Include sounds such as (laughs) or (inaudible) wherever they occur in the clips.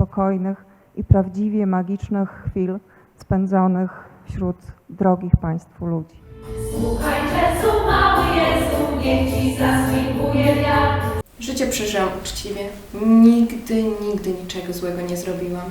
spokojnych i prawdziwie magicznych chwil spędzonych wśród drogich Państwu ludzi. Słuchajcie, su mały Jezu, niech Ci zasłinguje wiatr. Życie przeżyłam uczciwie. Nigdy, nigdy niczego złego nie zrobiłam.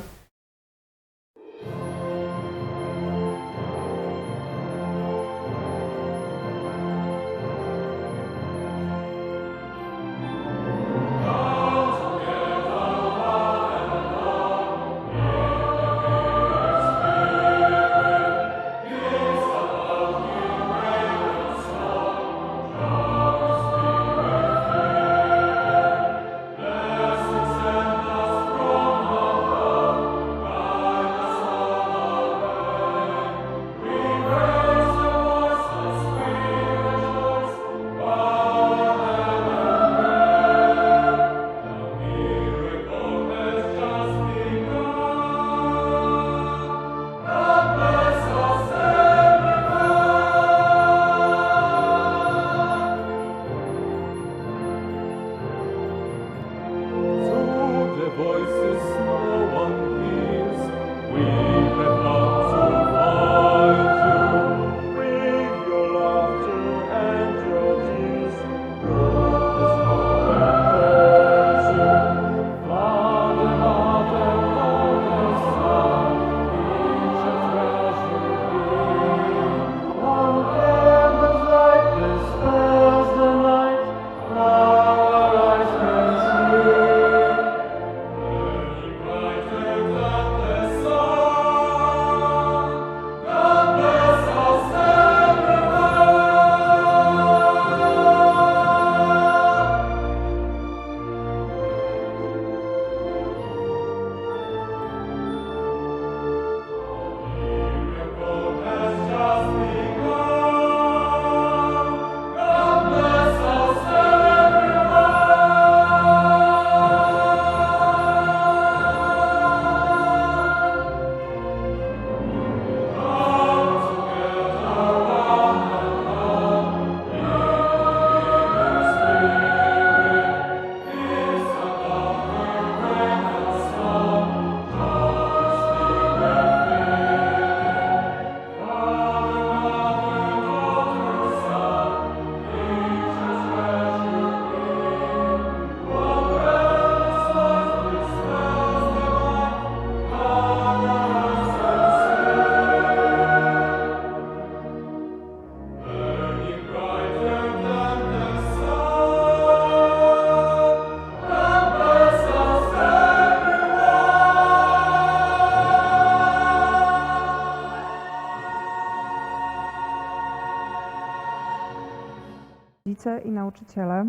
Rodzice i nauczyciele,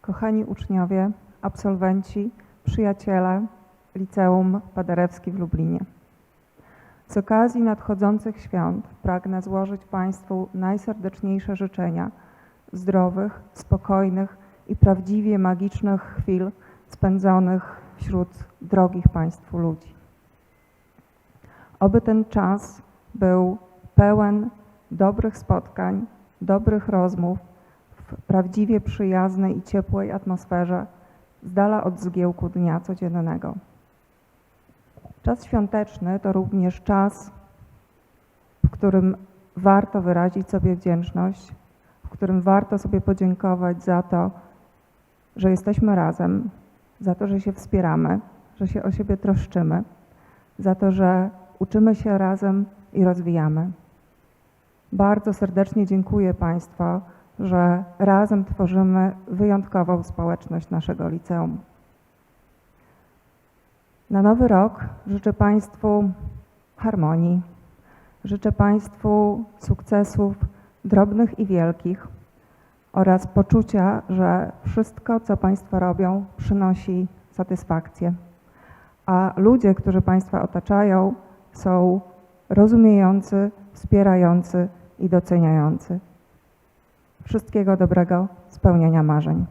kochani uczniowie, absolwenci, przyjaciele Liceum Paderewski w Lublinie. Z okazji nadchodzących świąt pragnę złożyć Państwu najserdeczniejsze życzenia zdrowych, spokojnych i prawdziwie magicznych chwil spędzonych wśród drogich Państwu ludzi. Oby ten czas był pełen dobrych spotkań, dobrych rozmów, w prawdziwie przyjaznej i ciepłej atmosferze, z dala od zgiełku dnia codziennego. Czas świąteczny to również czas, w którym warto wyrazić sobie wdzięczność, w którym warto sobie podziękować za to, że jesteśmy razem, za to, że się wspieramy, że się o siebie troszczymy, za to, że uczymy się razem i rozwijamy. Bardzo serdecznie dziękuję Państwu, że razem tworzymy wyjątkową społeczność naszego liceum. Na nowy rok życzę Państwu harmonii, życzę Państwu sukcesów drobnych i wielkich oraz poczucia, że wszystko, co Państwo robią, przynosi satysfakcję. A ludzie, którzy Państwa otaczają, są rozumiejący, wspierający i doceniający. Wszystkiego dobrego, spełnienia marzeń.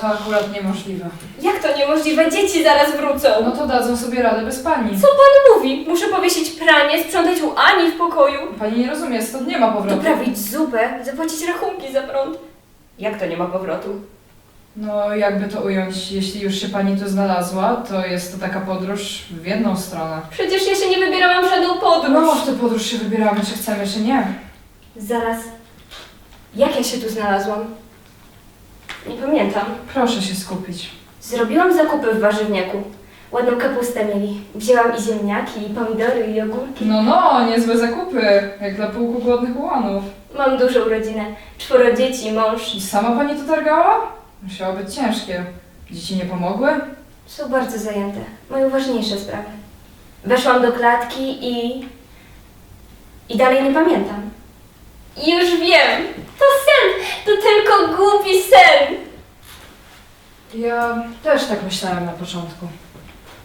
To akurat niemożliwe. Jak to niemożliwe? Dzieci zaraz wrócą. No to dadzą sobie radę bez pani. Co pan mówi? Muszę powiesić pranie, sprzątać u Ani w pokoju. Pani nie rozumie, stąd nie ma powrotu. Doprawić zupę, zapłacić rachunki za prąd. Jak to nie ma powrotu? No jakby to ująć, jeśli już się pani tu znalazła, to jest to taka podróż w jedną stronę. Przecież ja się nie wybierałam w żadną podróż. No w tę podróż się wybieramy, czy chcemy, czy nie. Zaraz. Jak ja się tu znalazłam? Nie pamiętam. Proszę się skupić. Zrobiłam zakupy w warzywniaku. Ładną kapustę mieli. Wzięłam i ziemniaki, i pomidory, i ogórki. No no, niezłe zakupy, jak dla pułku głodnych ułanów. Mam dużą rodzinę. Czworo dzieci, mąż. I sama pani to targała? Musiało być ciężkie. Dzieci nie pomogły? Są bardzo zajęte. Mają ważniejsze sprawy. Weszłam do klatki i... I dalej nie pamiętam. Już wiem! To! To tylko głupi sen! Ja też tak myślałem na początku.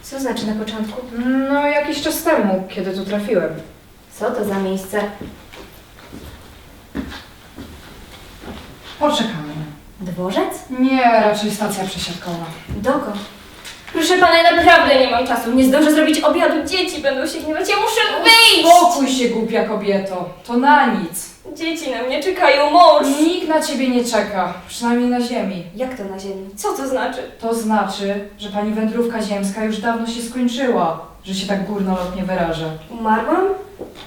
Co znaczy na początku? No jakiś czas temu, kiedy tu trafiłem. Co to za miejsce? Poczekamy. Dworzec? Nie, raczej stacja przesiadkowa. Dokąd? Proszę pana, ja naprawdę nie mam czasu. Nie zdążę zrobić obiadu. Dzieci będą się gniewać. Ja muszę wyjść! Spokój się, głupia kobieto. To na nic. Dzieci na mnie czekają, mąż! Nikt na ciebie nie czeka, przynajmniej na ziemi. Jak to na ziemi? Co to znaczy? To znaczy, że pani wędrówka ziemska już dawno się skończyła, że się tak górnolotnie wyrażę. Umarłam?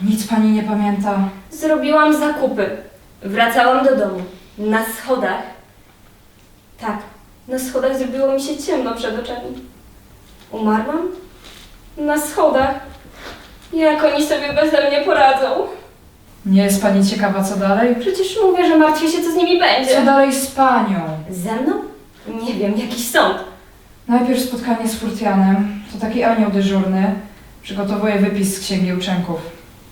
Nic pani nie pamięta. Zrobiłam zakupy. Wracałam do domu. Na schodach. Tak, na schodach zrobiło mi się ciemno przed oczami. Umarłam? Na schodach. Jak oni sobie beze mnie poradzą? Nie jest pani ciekawa, co dalej? Przecież mówię, że martwię się, co z nimi Co będzie. dalej z panią? Ze mną? Nie wiem, jakiś sąd. Najpierw spotkanie z Furtianem. To taki anioł dyżurny. Przygotowuje wypis z księgi uczynków.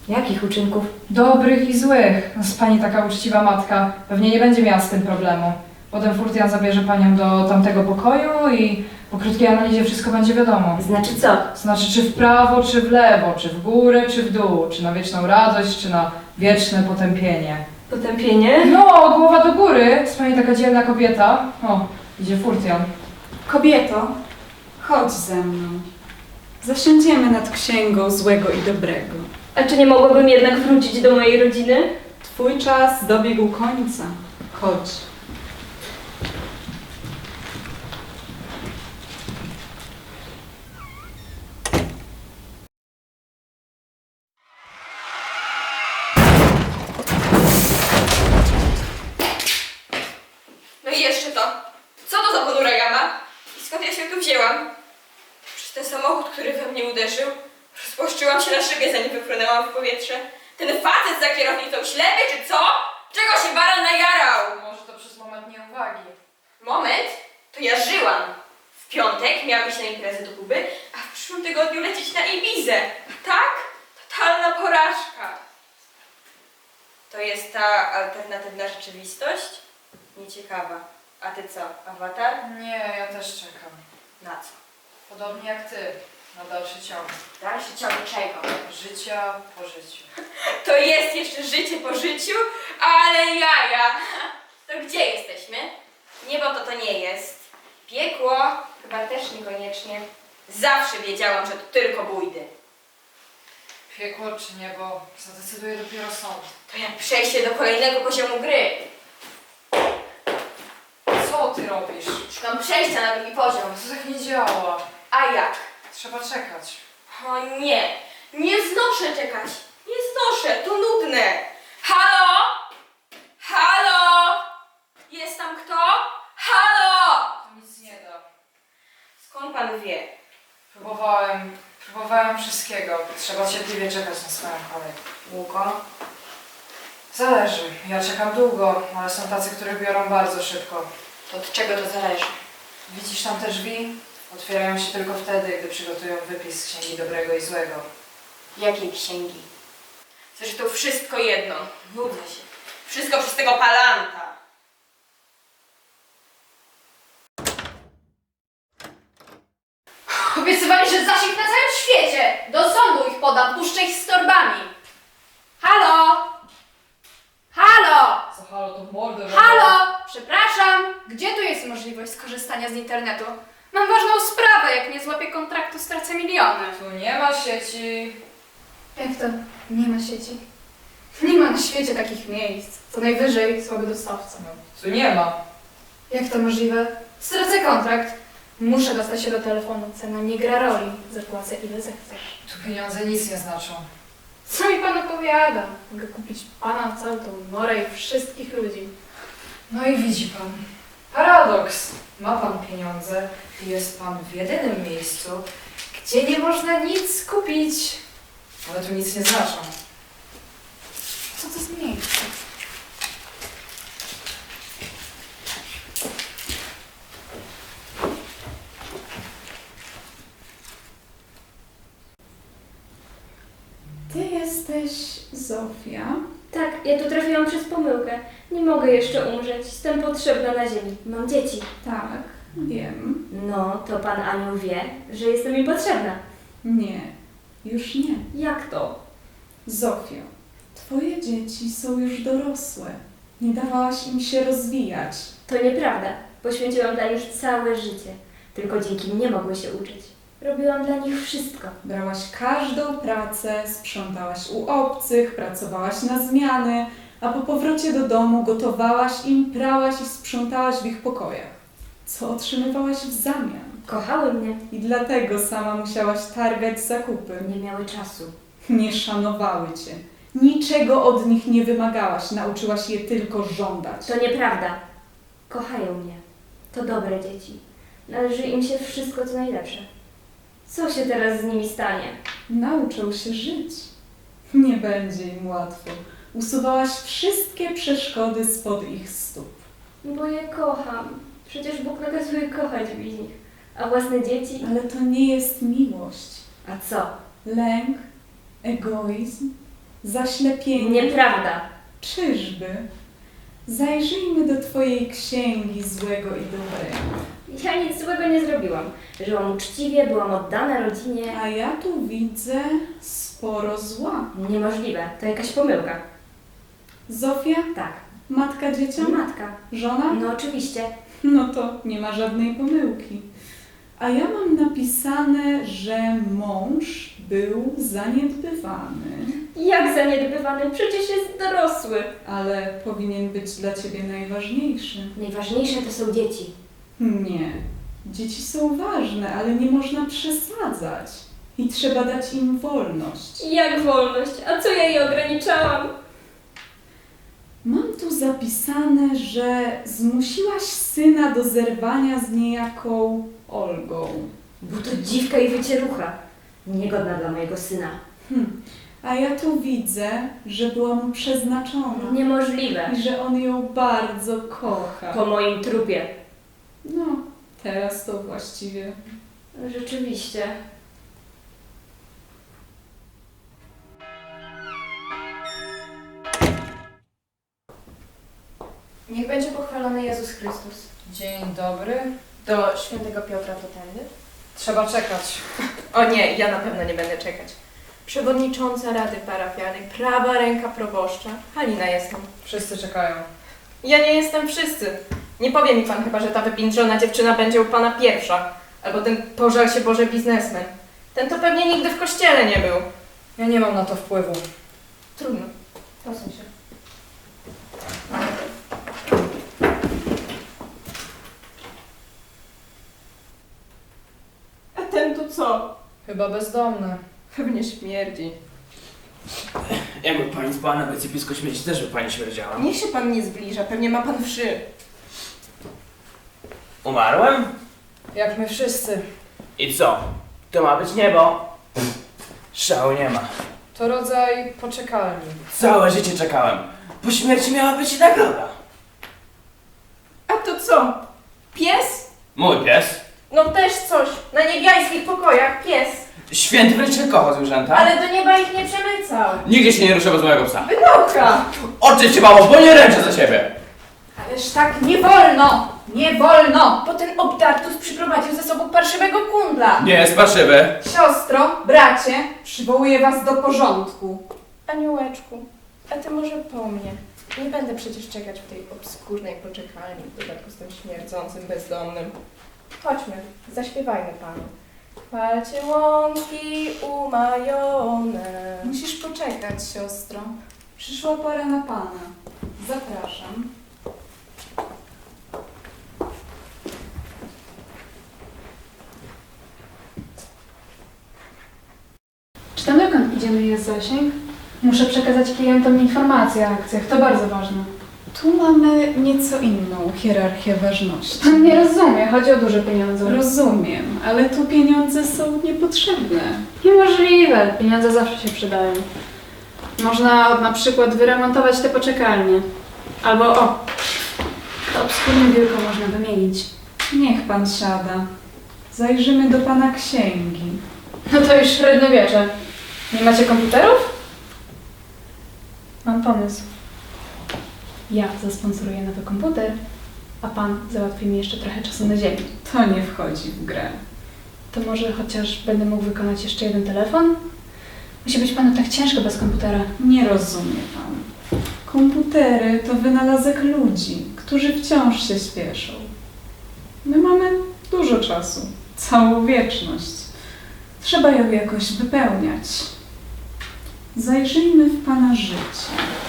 Jakich uczynków? Dobrych i złych. No, z pani taka uczciwa matka pewnie nie będzie miała z tym problemu. Potem Furtian zabierze panią do tamtego pokoju i po krótkiej analizie wszystko będzie wiadomo. Znaczy co? Znaczy, czy w prawo, czy w lewo, czy w górę, czy w dół, czy na wieczną radość, czy na wieczne potępienie. Potępienie? No, głowa do góry, pani taka dzielna kobieta. O, idzie Furtian. Kobieto, chodź ze mną. Zasiądziemy nad księgą złego i dobrego. A czy nie mogłabym jednak wrócić do mojej rodziny? Twój czas dobiegł końca. Chodź. Wypłynęłam w powietrze. Ten facet za kierownicą ślepy, czy co? Czego się baran najarał? Może to przez moment nieuwagi. Moment, to ja żyłam. W piątek miałam iść na imprezę do Kuby, a w przyszłym tygodniu lecieć na Ibizę. A tak? Totalna porażka. To jest ta alternatywna rzeczywistość? Nieciekawa. A ty co, awatar? Nie, ja też czekam. Na co? Podobnie jak ty, na dalszy ciąg. Dalszy ciąg czego? Życia po życiu. (laughs) To jest jeszcze życie po życiu, ale jaja. To gdzie jesteśmy? Niebo to to nie jest. Piekło chyba też niekoniecznie. Zawsze wiedziałam, że to tylko bójdy. Piekło czy niebo zadecyduje dopiero sąd. To jak przejście do kolejnego poziomu gry. Co ty robisz? Szukam przejścia na drugi poziom. To tak nie działa. A jak? Trzeba czekać. O nie, nie znoszę czekać. Nie znoszę, to nudne. Halo? Halo? Jest tam kto? Halo? To nic nie da. Skąd pan wie? Próbowałem, próbowałem wszystkiego. Trzeba cierpliwie czekać na swoją kolej. Długo? Zależy. Ja czekam długo, ale są tacy, których biorą bardzo szybko. To od czego to zależy? Widzisz tam te drzwi? Otwierają się tylko wtedy, gdy przygotują wypis z księgi dobrego i złego. Jakiej księgi? Przecież to wszystko jedno. Nudzę się. Wszystko przez tego palanta. Obiecywali, że zasięg na całym świecie! Do sądu ich podam, puszczę ich z torbami! Halo! Halo! Co halo, to w mordę. Halo! Przepraszam, gdzie tu jest możliwość skorzystania z internetu? Mam ważną sprawę, jak nie złapię kontraktu, stracę miliony. Tu nie ma sieci. Jak to? Nie ma sieci. Nie ma na świecie takich miejsc. Co najwyżej słaby dostawca. No, tu nie ma. Jak to możliwe? Stracę kontrakt. Muszę dostać się do telefonu. Cena nie gra roli. Zapłacę ile zechcesz. Tu pieniądze nic nie znaczą. Co mi pan opowiada? Mogę kupić pana całą tą morę i wszystkich ludzi. No i widzi pan. Paradoks. Ma pan pieniądze jest pan w jedynym miejscu, gdzie nie można nic kupić. Ale tu nic nie znaczą. Co to za miejsce? Ty jesteś Zofia? Tak, ja tu trafiłam przez pomyłkę. Nie mogę jeszcze umrzeć. Jestem potrzebna na ziemi. Mam dzieci. Tak, wiem. No, to pan Anioł wie, że jestem im potrzebna. Nie, już nie. Jak to? Zofio, twoje dzieci są już dorosłe. Nie dawałaś im się rozwijać. To nieprawda. Poświęciłam dla nich całe życie. Tylko dzięki mnie mogły się uczyć. Robiłam dla nich wszystko. Brałaś każdą pracę, sprzątałaś u obcych, pracowałaś na zmiany, a po powrocie do domu gotowałaś im, prałaś i sprzątałaś w ich pokojach. Co otrzymywałaś w zamian? Kochały mnie. I dlatego sama musiałaś targać zakupy. Nie miały czasu. Nie szanowały cię. Niczego od nich nie wymagałaś, nauczyłaś je tylko żądać. To nieprawda. Kochają mnie. To dobre dzieci. Należy im się wszystko co najlepsze. Co się teraz z nimi stanie? Nauczą się żyć. Nie będzie im łatwo. Usuwałaś wszystkie przeszkody spod ich stóp. Bo je kocham. Przecież Bóg nakazuje kochać bliźnich. A własne dzieci? Ale to nie jest miłość. A co? Lęk, egoizm, zaślepienie. Nieprawda. Czyżby? Zajrzyjmy do Twojej księgi złego i dobrego. Ja nic złego nie zrobiłam. Żyłam uczciwie, byłam oddana rodzinie. A ja tu widzę sporo zła. Niemożliwe. To jakaś pomyłka. Zofia, Tak. matka dzieciom? Matka. Żona? No oczywiście. No to nie ma żadnej pomyłki. A ja mam napisane, że mąż był zaniedbywany, Jak zaniedbywany? Przecież jest dorosły. ale powinien być dla ciebie najważniejszy. Najważniejsze to są dzieci. Nie. Dzieci są ważne, ale nie można przesadzać. I trzeba dać im wolność. Jak wolność? A co ja jej ograniczałam? Mam tu zapisane, że zmusiłaś syna do zerwania z niejaką Olgą. Bo to dziwka i wycierucha. Niegodna dla mojego syna. Hm. A ja tu widzę, że była mu przeznaczona Niemożliwe. i że on ją bardzo kocha. Po moim trupie. No, teraz to właściwie. Rzeczywiście. Niech będzie pochwalony Jezus Chrystus. Dzień dobry. Do świętego Piotra to tędy? Trzeba czekać. O nie, ja na pewno nie będę czekać. Przewodnicząca Rady Parafialnej, prawa ręka proboszcza. Halina jestem. Wszyscy czekają. Ja nie jestem wszyscy. Nie powie mi pan chyba, że ta wypiętrzona dziewczyna będzie u pana pierwsza. Albo ten pożal się Boże biznesmen. Ten to pewnie nigdy w kościele nie był. Ja nie mam na to wpływu. Trudno. Posuń się. A ten tu co? Chyba bezdomny. Pewnie śmierdzi. Jakby pani spała na wysypisku śmieci, też by pani śmierdziała. Niech się pan nie zbliża, pewnie ma pan wszy. Umarłem? Jak my wszyscy. I co? To ma być niebo? Szału nie ma. To rodzaj poczekalni. Całe życie czekałem. Po śmierci miała być i nagroda. A to co? Pies? Mój pies. No też coś. Na niebiańskich pokojach pies. Święty wręcz kocha zwierzęta. Ale do nieba ich nie przemycał. Nigdzie się nie ruszę bez mojego psa. Wynocha! Oczy się mało, bo nie ręczę za siebie. Ależ tak nie wolno! Nie wolno! Bo ten obdartus przyprowadził ze sobą parszywego kundla. Nie jest parszywy. Siostro, bracie, przywołuję was do porządku. Aniołeczku, a ty może po mnie. Nie będę przecież czekać w tej obskurnej poczekalni, w dodatku z tym śmierdzącym bezdomnym. Chodźmy, zaśpiewajmy panu. Chwalcie łąki umajone. Musisz poczekać, siostro. Przyszła pora na pana. Zapraszam. Czy tam dokąd idziemy jest zasięg? Muszę przekazać klientom informacje o akcjach, to bardzo ważne. Tu mamy nieco inną hierarchię ważności. Pan nie rozumie, chodzi o duże pieniądze. Rozumiem, ale tu pieniądze są niepotrzebne. Niemożliwe, pieniądze zawsze się przydają. Można od, na przykład wyremontować te poczekalnie. Albo o, to obskurne biurko można wymienić. Niech pan siada. Zajrzymy do pana księgi. No to już średniowiecze. Nie macie komputerów? Mam pomysł. Ja zasponsoruję to komputer, a pan załatwi mi jeszcze trochę czasu na ziemi. To nie wchodzi w grę. To może chociaż będę mógł wykonać jeszcze jeden telefon? Musi być panu tak ciężko bez komputera. Nie rozumie pan. Komputery to wynalazek ludzi, którzy wciąż się spieszą. My mamy dużo czasu, całą wieczność. Trzeba ją jakoś wypełniać. Zajrzyjmy w pana życie.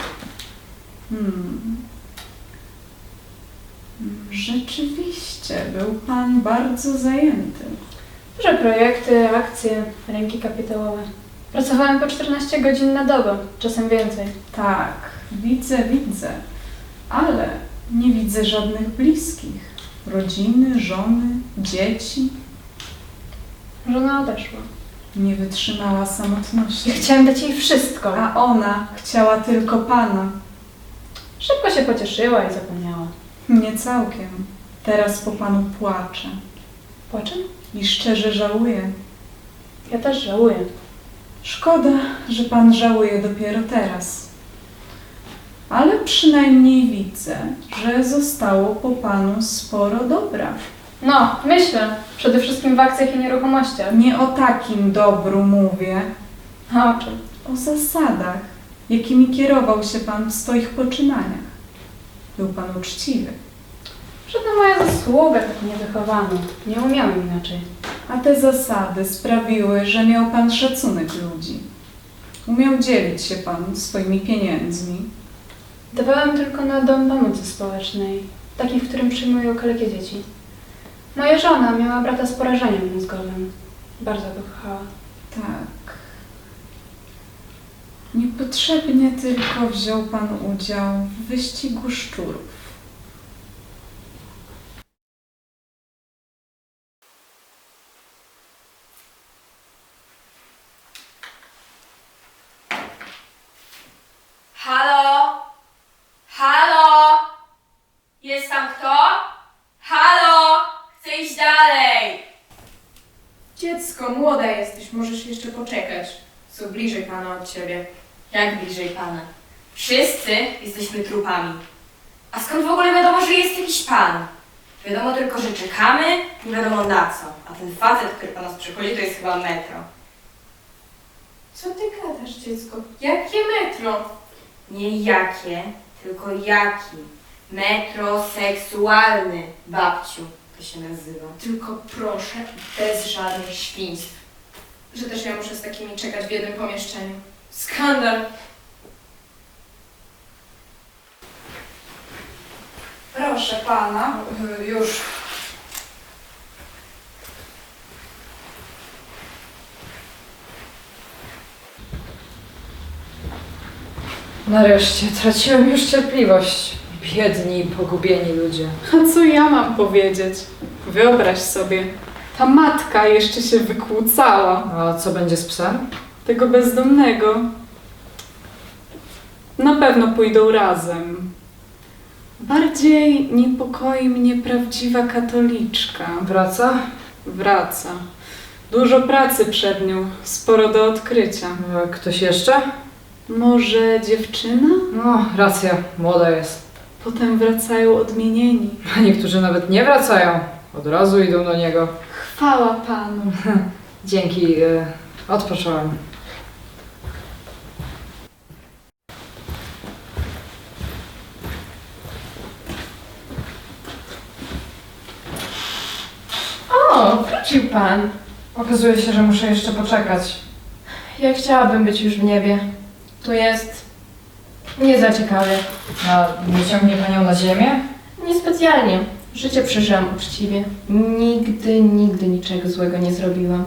Hmm. Hmm, Rzeczywiście, był pan bardzo zajęty. Duże projekty, akcje, ręki kapitałowe. Pracowałem po 14 godzin na dobę, czasem więcej. Tak, widzę, widzę, ale nie widzę żadnych bliskich. Rodziny, żony, dzieci. Żona odeszła. Nie wytrzymała samotności. Ja chciałem dać jej wszystko. A ona chciała tylko pana. Szybko się pocieszyła i zapomniała. Nie całkiem. Teraz po panu płacze Płaczem? i szczerze żałuje. Ja też żałuję. Szkoda, że pan żałuje dopiero teraz. Ale przynajmniej widzę, że zostało po panu sporo dobra. No, myślę. Przede wszystkim w akcjach i nieruchomościach. Nie o takim dobru mówię, A o czym? o zasadach, jakimi kierował się Pan w swoich poczynaniach. Był Pan uczciwy, Żadna moja zasługa, tak niewychowany. Nie umiałem inaczej. a te zasady sprawiły, że miał Pan szacunek ludzi. Umiał dzielić się Pan swoimi pieniędzmi. Dawałem tylko na dom pomocy społecznej, taki, w którym przyjmują kalekie dzieci. Moja żona miała brata z porażeniem mózgowym. Bardzo go kochała. Tak. Niepotrzebnie tylko wziął Pan udział w wyścigu szczurów. Halo? Halo? Jest tam kto? Halo? Chcę iść dalej. Dziecko, młoda jesteś, możesz jeszcze poczekać. Są bliżej pana od ciebie. Jak bliżej pana? Wszyscy jesteśmy trupami. A skąd w ogóle wiadomo, że jest jakiś pan? Wiadomo tylko, że czekamy, nie wiadomo na co. A ten facet, który po nas przychodzi, to jest chyba metro. Co ty gadasz, dziecko? Jakie metro? Nie jakie, tylko jaki. Metroseksualny, babciu, to się nazywa. Tylko proszę, Bez żadnych świństw. że też ja muszę z takimi czekać w jednym pomieszczeniu. Skandal! Proszę Pana. Już. Nareszcie, traciłem już cierpliwość. Biedni, pogubieni ludzie. A co ja mam powiedzieć? Wyobraź sobie, ta matka jeszcze się wykłócała. A co będzie z psem? Tego bezdomnego. Na pewno pójdą razem. Bardziej niepokoi mnie prawdziwa katoliczka. Wraca? Wraca. Dużo pracy przed nią, sporo do odkrycia. A Ktoś jeszcze? Może dziewczyna? No, racja, młoda jest. Potem wracają odmienieni. A niektórzy nawet nie wracają. Od razu idą do niego. Chwała Panu. (laughs) Dzięki, y, odpocząłem. Wystarczył pan. Okazuje się, że muszę jeszcze poczekać. Ja chciałabym być już w niebie. Tu jest nie za ciekawie. A nie ciągnie panią na ziemię? Niespecjalnie. Życie przeżyłam uczciwie. Nigdy, nigdy niczego złego nie zrobiłam.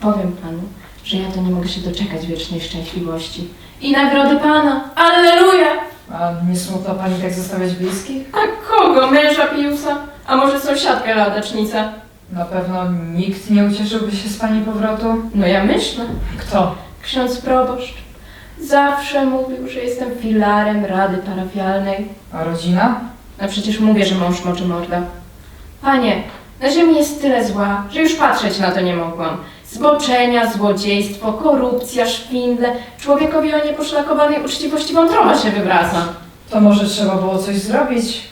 Powiem panu, że ja to nie mogę się doczekać wiecznej szczęśliwości. I nagrody pana. Alleluja! A nie smutno pani tak zostawiać bliskich? A kogo? Męża Piusa? A może sąsiadkę ladacznica? Na pewno nikt nie ucieszyłby się z pani powrotu. No ja myślę. Kto? Ksiądz proboszcz zawsze mówił, że jestem filarem rady parafialnej. A rodzina? A przecież mówię, że mąż moczy morda. Panie, na ziemi jest tyle zła, że już patrzeć na to nie mogłam. Zboczenia, złodziejstwo, korupcja, szwindle. Człowiekowi o nieposzlakowanej uczciwości wątroba się wywraca. To może trzeba było coś zrobić?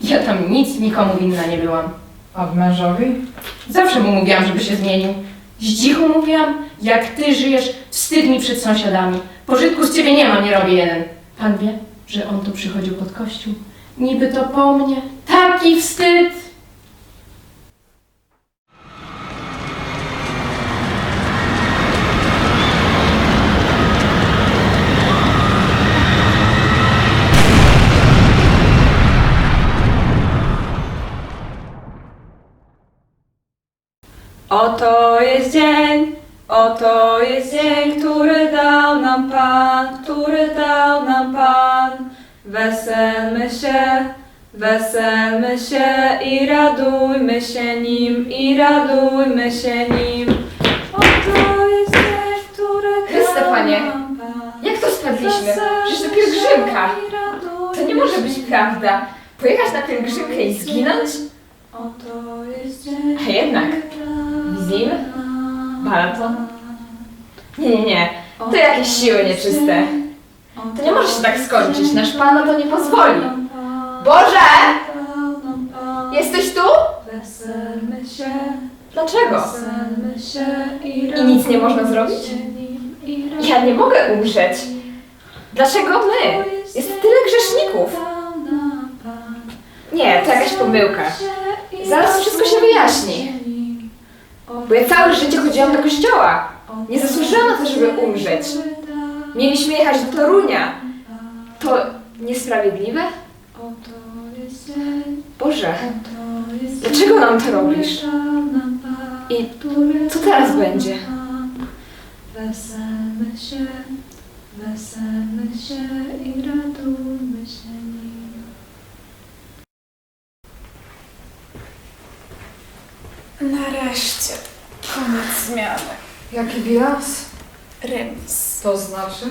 Ja tam nic nikomu winna nie byłam. A mężowi? Zawsze mu mówiłam, żeby się zmienił. Zdzichu mówiłam, jak ty żyjesz, wstyd mi przed sąsiadami. Pożytku z ciebie nie ma, nie robię jeden. Pan wie, że on tu przychodził pod kościół. Niby to po mnie. Taki wstyd! Oto jest dzień, oto jest dzień, który dał nam Pan, który dał nam Pan. Weselmy się, weselmy się i radujmy się nim, i radujmy się nim. Oto jest dzień, który dał nam Pan. Jak to spadliśmy? Przecież to pielgrzymka. To nie może być prawda. Pojechać na pielgrzymkę i zginąć? Oto jest dzień, A jednak. Wizim? Maraton? Nie, nie, nie. To jakieś siły nieczyste. To nie może się tak skończyć. Nasz Pan na to nie pozwoli. Boże! Jesteś tu? Dlaczego? I nic nie można zrobić? Ja nie mogę umrzeć. Dlaczego my? Jest tyle grzeszników. Nie, to jakaś pomyłka. Zaraz wszystko się wyjaśni. Bo ja całe życie chodziłam do kościoła. Nie zasłużyłam na to, żeby umrzeć. Mieliśmy jechać do Torunia. To niesprawiedliwe? Boże, dlaczego nam to robisz? I co teraz będzie? Weselmy się, weselmy się i radujmy się Nareszcie. Koniec zmiany. Jaki bilans? Remis. To znaczy?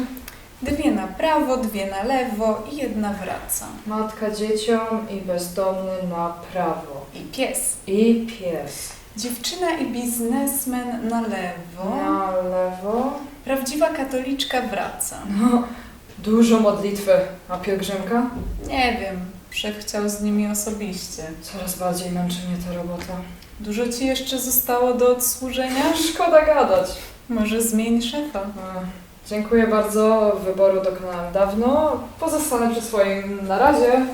Dwie na prawo, dwie na lewo i jedna wraca. Matka dzieciom i bezdomny na prawo. I pies. I pies. Dziewczyna i biznesmen na lewo. Na lewo. Prawdziwa katoliczka wraca. No, dużo modlitwy. A pielgrzymka? Nie wiem, szef chciał z nimi osobiście. Coraz bardziej męczy mnie ta robota. Dużo ci jeszcze zostało do odsłużenia? Szkoda gadać. Może zmień szefa. E, Dziękuję bardzo. Wyboru dokonałem dawno. Pozostanę przy swoim na razie.